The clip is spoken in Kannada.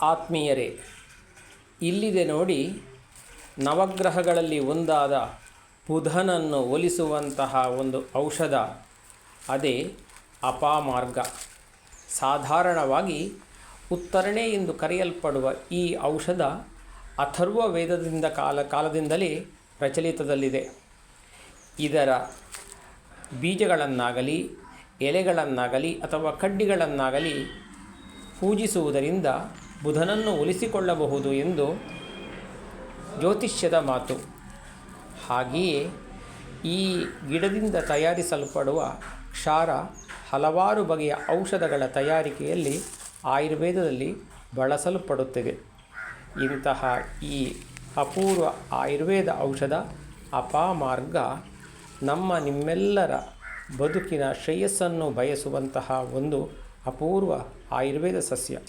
ಆತ್ಮೀಯರೇ, ಇಲ್ಲಿದೆ ನೋಡಿ ನವಗ್ರಹಗಳಲ್ಲಿ ಒಂದಾದ ಬುಧನನ್ನು ಒಲಿಸುವಂತಹ ಒಂದು ಔಷಧ. ಅದೇ ಅಪಾಮಾರ್ಗ. ಸಾಧಾರಣವಾಗಿ ಉತ್ತರಣೆ ಎಂದು ಕರೆಯಲ್ಪಡುವ ಈ ಔಷಧ ಅಥರ್ವ ವೇದದಿಂದ ಕಾಲ, ಕಾಲದಿಂದಲೇ ಪ್ರಚಲಿತದಲ್ಲಿದೆ. ಇದರ ಬೀಜಗಳನ್ನಾಗಲಿ, ಎಲೆಗಳನ್ನಾಗಲಿ ಅಥವಾ ಕಡ್ಡಿಗಳನ್ನಾಗಲಿ ಪೂಜಿಸುವುದರಿಂದ ಬುಧನನ್ನು ಒಲಿಸಿಕೊಳ್ಳಬಹುದು ಎಂದು ಜ್ಯೋತಿಷ್ಯದ ಮಾತು. ಹಾಗೆಯೇ ಈ ಗಿಡದಿಂದ ತಯಾರಿಸಲ್ಪಡುವ ಕ್ಷಾರ ಹಲವಾರು ಬಗೆಯ ಔಷಧಗಳ ತಯಾರಿಕೆಯಲ್ಲಿ ಆಯುರ್ವೇದದಲ್ಲಿ ಬಳಸಲ್ಪಡುತ್ತಿದೆ. ಇಂತಹ ಈ ಅಪೂರ್ವ ಆಯುರ್ವೇದ ಔಷಧ ಅಪಾಮಾರ್ಗ ನಮ್ಮ ನಿಮ್ಮೆಲ್ಲರ ಬದುಕಿನ ಶ್ರೇಯಸ್ಸನ್ನು ಬಯಸುವಂತಹ ಒಂದು ಅಪೂರ್ವ ಆಯುರ್ವೇದ ಸಸ್ಯ.